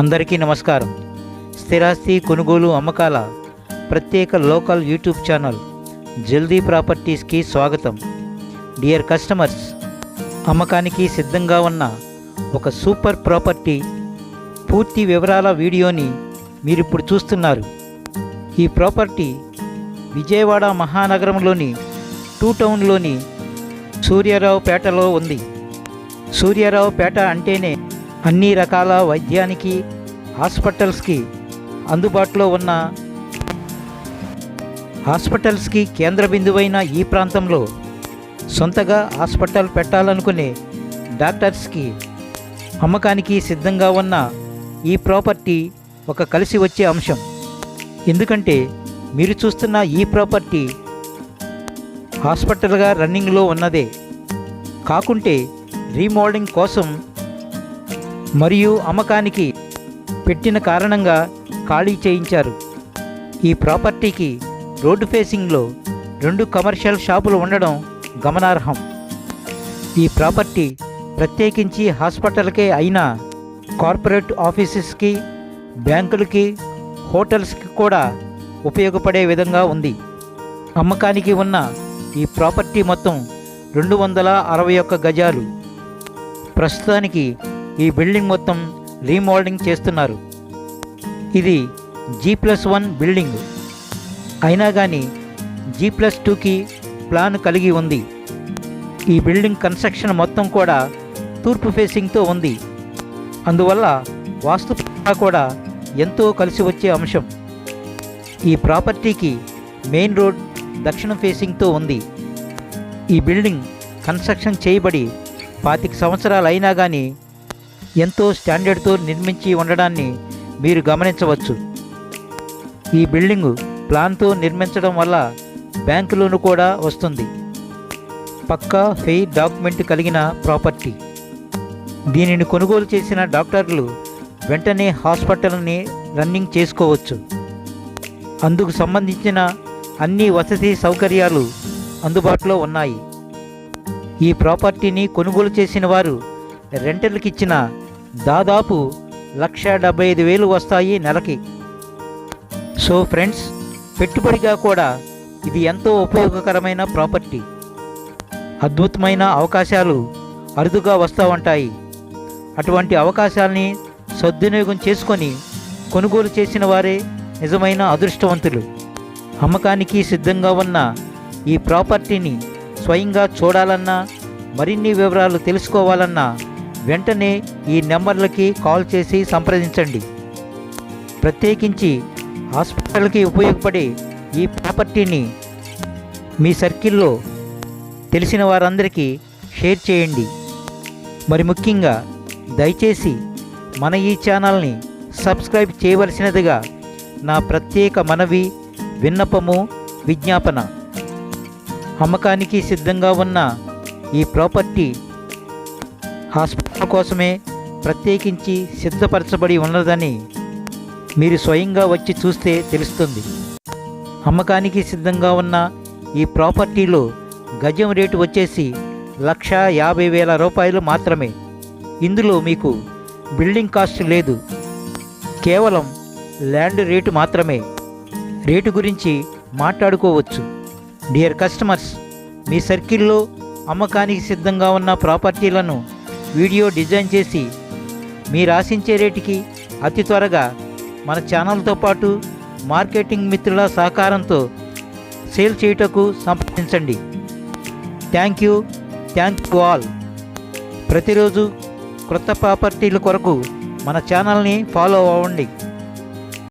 అందరికీ నమస్కారం. స్థిరాస్తి కొనుగోలు అమ్మకాల ప్రత్యేక లోకల్ యూట్యూబ్ ఛానల్ జల్దీ ప్రాపర్టీస్కి స్వాగతం. డియర్ కస్టమర్స్ అమ్మకానికి సిద్ధంగా ఉన్న ఒక సూపర్ ప్రాపర్టీ పూర్తి వివరాల వీడియోని మీరు ఇప్పుడు చూస్తున్నారు. ఈ ప్రాపర్టీ విజయవాడ మహానగరంలోని టూ టౌన్లోని సూర్యారావుపేటలో ఉంది. సూర్యారావుపేట అంటేనే అన్ని రకాల వైద్యానికి హాస్పిటల్స్కి అందుబాటులో ఉన్న హాస్పిటల్స్కి కేంద్ర బిందువైన ఈ ప్రాంతంలో సొంతగా హాస్పిటల్ పెట్టాలనుకునే డాక్టర్స్కి అమ్మకానికి సిద్ధంగా ఉన్న ఈ ప్రాపర్టీ ఒక కలిసి వచ్చే అంశం. ఎందుకంటే మీరు చూస్తున్న ఈ ప్రాపర్టీ హాస్పిటల్గా రన్నింగ్లో ఉన్నదే. కాకుంటే రీమోడలింగ్ కోసం మరియు అమ్మకానికి పెట్టిన కారణంగా ఖాళీ చేయించారు. ఈ ప్రాపర్టీకి రోడ్డు ఫేసింగ్లో రెండు కమర్షియల్ షాపులు ఉండడం గమనార్హం. ఈ ప్రాపర్టీ ప్రత్యేకించి హాస్పిటల్కే అయినా కార్పొరేట్ ఆఫీసెస్కి బ్యాంకులకి హోటల్స్కి కూడా ఉపయోగపడే విధంగా ఉంది. అమ్మకానికి ఉన్న ఈ ప్రాపర్టీ మొత్తం రెండు వందల అరవై ఒక్క గజాలు. ప్రస్తుతానికి ఈ బిల్డింగ్ మొత్తం రీమోడలింగ్ చేస్తున్నారు. ఇది జీ ప్లస్ వన్ బిల్డింగ్. అయినా కానీ జీ ప్లస్ టూకి ప్లాన్ కలిగి ఉంది. ఈ బిల్డింగ్ కన్స్ట్రక్షన్ మొత్తం కూడా తూర్పు ఫేసింగ్తో ఉంది. అందువల్ల వాస్తు కూడా ఎంతో కలిసి వచ్చే అంశం. ఈ ప్రాపర్టీకి మెయిన్ రోడ్ దక్షిణ ఫేసింగ్తో ఉంది. ఈ బిల్డింగ్ కన్స్ట్రక్షన్ చేయబడి పాతిక సంవత్సరాలు అయినా కానీ ఎంతో స్టాండర్డ్తో నిర్మించి ఉండడాన్ని మీరు గమనించవచ్చు. ఈ బిల్డింగు ప్లాన్తో నిర్మించడం వల్ల బ్యాంకు లోను కూడా వస్తుంది. పక్కా ఫెయిర్ డాక్యుమెంట్ కలిగిన ప్రాపర్టీ. దీనిని కొనుగోలు చేసిన డాక్టర్లు వెంటనే హాస్పిటల్ని రన్నింగ్ చేసుకోవచ్చు. అందుకు సంబంధించిన అన్ని వసతి సౌకర్యాలు అందుబాటులో ఉన్నాయి. ఈ ప్రాపర్టీని కొనుగోలు చేసిన వారు రెంటల్కి ఇచ్చిన దాదాపు లక్ష డెబ్బై ఐదు వేలు వస్తాయి నెలకి. సో ఫ్రెండ్స్ పెట్టుబడిగా కూడా ఇది ఎంతో ఉపయోగకరమైన ప్రాపర్టీ. అద్భుతమైన అవకాశాలు అరుదుగా వస్తూ ఉంటాయి. అటువంటి అవకాశాల్ని సద్వినియోగం చేసుకొని కొనుగోలు చేసిన వారే నిజమైన అదృష్టవంతులు. అమ్మకానికి సిద్ధంగా ఉన్న ఈ ప్రాపర్టీని స్వయంగా చూడాలన్నా మరిన్ని వివరాలు తెలుసుకోవాలన్నా వెంటనే ఈ నెంబర్లకి కాల్ చేసి సంప్రదించండి. ప్రత్యేకించి హాస్పిటల్కి ఉపయోగపడే ఈ ప్రాపర్టీని మీ సర్కిల్లో తెలిసిన వారందరికీ షేర్ చేయండి. మరి ముఖ్యంగా దయచేసి మన ఈ ఛానల్ని సబ్స్క్రైబ్ చేయవలసినదిగా నా ప్రత్యేక మనవి విన్నపము విజ్ఞాపన. అమ్మకానికి సిద్ధంగా ఉన్న ఈ ప్రాపర్టీ హాస్పిటల్ కోసమే ప్రత్యేకించి సిద్ధపరచబడి ఉన్నదని మీరు స్వయంగా వచ్చి చూస్తే తెలుస్తుంది. అమ్మకానికి సిద్ధంగా ఉన్న ఈ ప్రాపర్టీలో గజం రేటు వచ్చేసి లక్ష యాభై వేల రూపాయలు మాత్రమే. ఇందులో మీకు బిల్డింగ్ కాస్ట్ లేదు. కేవలం ల్యాండ్ రేటు మాత్రమే. రేటు గురించి మాట్లాడుకోవచ్చు. డియర్ కస్టమర్స్ మీ సర్కిల్లో అమ్మకానికి సిద్ధంగా ఉన్న ప్రాపర్టీలను వీడియో డిజైన్ చేసి మీరు ఆశించే రేటుకి అతి త్వరగా మన ఛానల్తో పాటు మార్కెటింగ్ మిత్రుల సహకారంతో సేల్ చేయుటకు సంప్రదించండి. Thank you. Thank you all. ప్రతిరోజు క్రొత్త ప్రాపర్టీల కొరకు మన ఛానల్ని ఫాలో అవ్వండి.